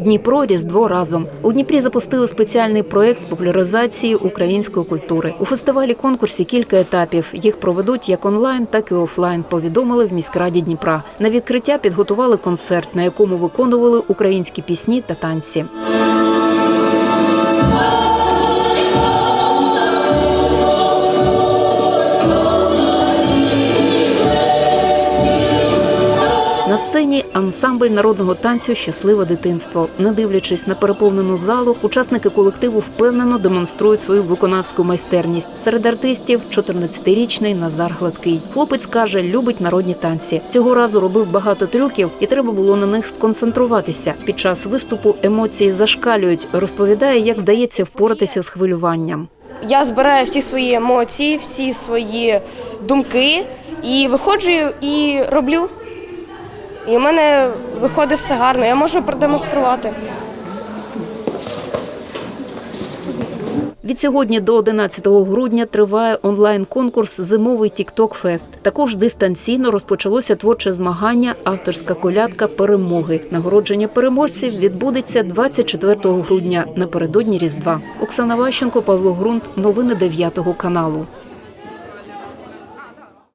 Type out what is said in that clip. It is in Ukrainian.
Дніпро Різдво разом у Дніпрі запустили спеціальний проект з популяризації української культури. У фестивалі конкурсі кілька етапів. Їх проведуть як онлайн, так і офлайн. Повідомили в міськраді Дніпра. На відкриття підготували концерт, на якому виконували українські пісні та танці. Сцені ансамбль народного танцю Щасливе дитинство. Не дивлячись на переповнену залу, учасники колективу впевнено демонструють свою виконавську майстерність. Серед артистів 14-річний Назар Гладкий. Хлопець каже, любить народні танці. Цього разу робив багато трюків, і треба було на них сконцентруватися. Під час виступу емоції зашкалюють. Розповідає, як вдається впоратися з хвилюванням. Я збираю всі свої емоції, всі свої думки і виходжу і роблю. І в мене виходить все гарно, я можу продемонструвати. Від сьогодні до 11 грудня триває онлайн-конкурс Зимовий Тікток Фест. Також дистанційно розпочалося творче змагання Авторська колядка перемоги. Нагородження переможців відбудеться 24 грудня напередодні Різдва. Оксана Ващенко, Павло Грунт. Новини 9 каналу.